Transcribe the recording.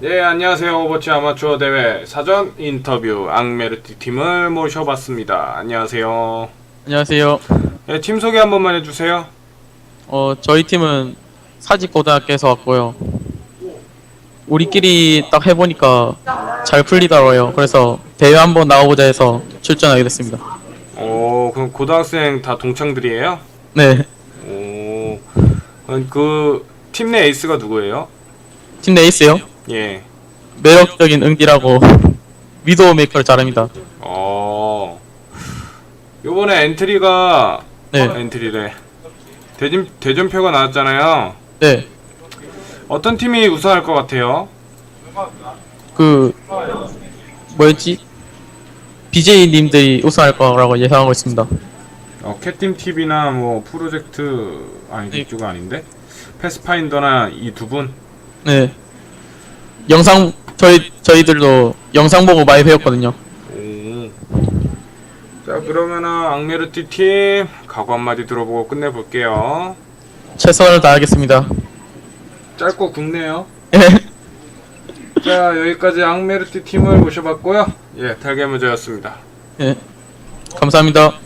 네, 안녕하세요. 오버워치 아마추어 대회 사전 인터뷰 앙메르티 팀을 모셔봤습니다. 안녕하세요. 안녕하세요. 네, 팀 소개 한 번만 해주세요. 어, 저희 팀은 사직고등학교에서 왔고요. 우리끼리 딱 해보니까 잘 풀리더라고요. 그래서 대회 한번 나가보자 해서 출전하게 됐습니다. 오, 그럼 고등학생 다 동창들이에요? 네. 오, 그 팀 내 에이스가 누구예요? 팀 내에이스요. 예. 매력적인 응디라고 위도우 메이커를 잘합니다. 어, 요번에 엔트리가 네. 어, 엔트리래. 대진 대전표가 나왔잖아요. 네. 어떤 팀이 우승할 것 같아요? 그 뭐였지? BJ님들이 우승할 거라고 예상하고 있습니다. 어, 캣팀 TV나 뭐 프로젝트 아니 네. 이쪽 아닌데? 패스파인더나 이 두 분. 네. 영상 저희 저희들도 영상 보고 많이 배웠거든요. 오. 자 그러면은 앙메르티 팀 각오 한마디 들어보고 끝내볼게요. 최선을 다하겠습니다. 짧고 굵네요. 자 여기까지 앙메르티 팀을 모셔봤고요. 예, 달걀무저였습니다. 예. 감사합니다.